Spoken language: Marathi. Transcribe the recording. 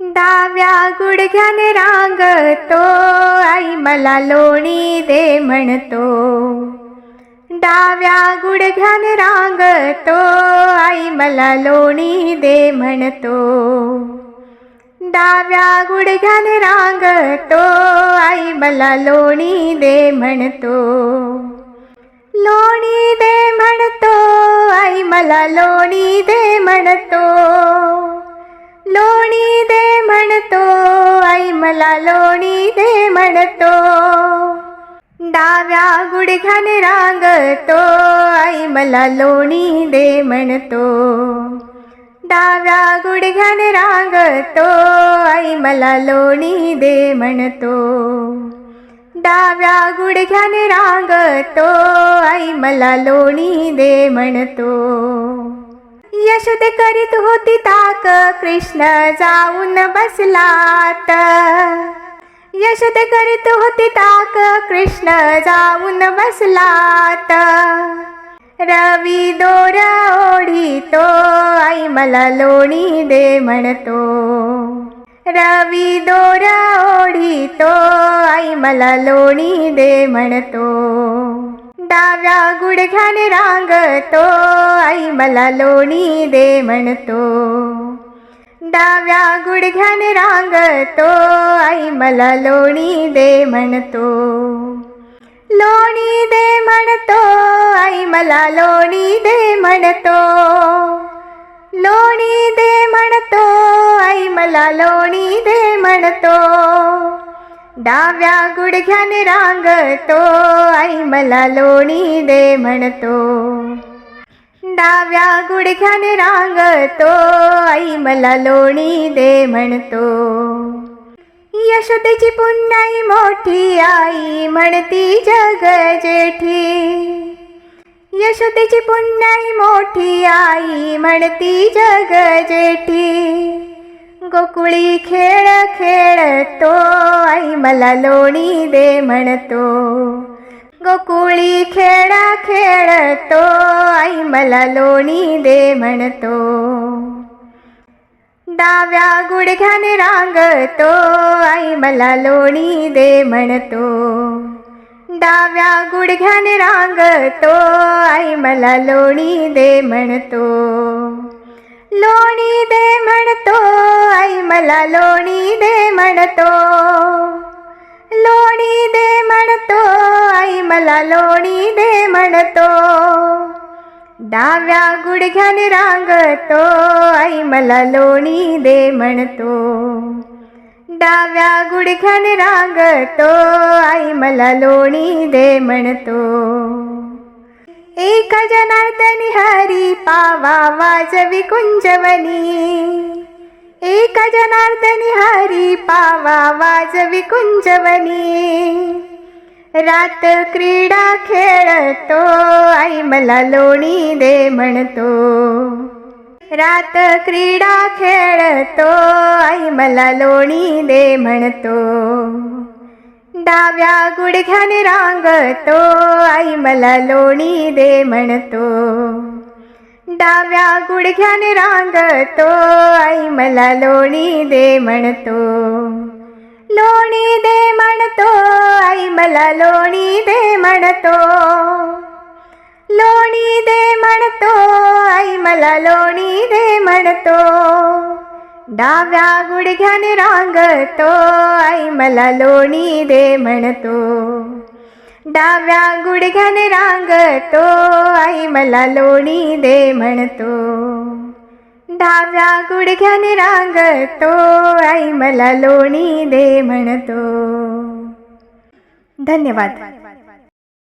डाव्या गुडघ्याने रांगतो आई मला लोणी दे म्हणतो डाव्या गुडघ्याने रांगतो आई मला लोणी दे म्हणतो डाव्या गुडघ्याने रांगतो आई मला लोणी दे म्हणतो लोणी दे म्हणतो आई मला लोणी दे म्हणतो लोणी दे म्हणतो. डाव्या गुडघ्याने रांगतो. आई मला लोणी दे म्हणतो. डाव्या गुडघ्याने रांगतो. आई मला लोणी दे म्हणतो. डाव्या गुडघ्याने रांगतो. आई मला लोणी दे म्हणतो. यशोदे करीत होती ताक. कृष्ण जाऊन बसलात यशोदे करीत होती ताक. कृष्ण जाऊन बसलात. रवी दोर ओढीतो. आई मला लोणी दे म्हणतो. रवी दोर ओढीतो. आई मला लोणी दे म्हणतो. डाव्या गुडघ्याने रांगतो. आई मला लोणी दे म्हणतो. डाव्या गुडघ्याने रांगतो आई मला लोणी दे म्हणतो. लोणी दे म्हणतो आई मला लोणी दे म्हणतो. लोणी दे म्हणतो आई मला लोणी दे म्हणतो. डाव्या गुडघ्याने रांगतो आई मला लोणी दे म्हणतो. डाव्या गुडघ्याने रांगतो आई मला लोणी दे म्हणतो. यशोदेची पुन्हाई मोठी आई म्हणती जग जेठी. यशोदेची पुन्हाई मोठी आई म्हणती जग जेठी. गोकुळी खेळ खेळतो आई मला लोणी दे म्हणतो. गोकुळी खेळा खेळतो आई मला लोणी दे म्हणतो डाव्या गुडघ्याने रांगतो आई मला लोणी दे म्हणतो डाव्या गुडघ्याने रांगतो आई मला लोणी दे म्हणतो लोणी दे म्हणतो आई मला लोणी दे म्हणतो लोणी दे म्हणतो मला लोणी दे म्हणतो. डाव्या गुडघ्याने रांगतो आई मला लोणी दे म्हणतो. डाव्या गुडघ्याने रांगतो आई मला लोणी दे म्हणतो. एक जनार्दनी हरी पावा वाजवी कुंजवनी. एक जनार्दनी हरी पावा वाजवी कुंजवनी. रात क्रीडा खेळतो आई मला लोणी दे म्हणतो. रात क्रीडा खेळतो आई मला लोणी दे म्हणतो. डाव्या गुडघ्याने रांगतो आई मला लोणी दे म्हणतो. डाव्या गुडघ्याने रांगतो आई मला लोणी दे म्हणतो. लोणी दे म्हण मला लोणी दे म्हणतो लोणी दे म्हणतो आई मला लोणी दे म्हणतो डाव्या गुडघ्याने रांगतो आई मला लोणी दे म्हणतो डाव्या गुडघ्याने रांगतो आई मला लोणी दे म्हणतो डाव्या गुडघ्याने रांगतो आई मला लोणी दे म्हणतो धन्यवाद.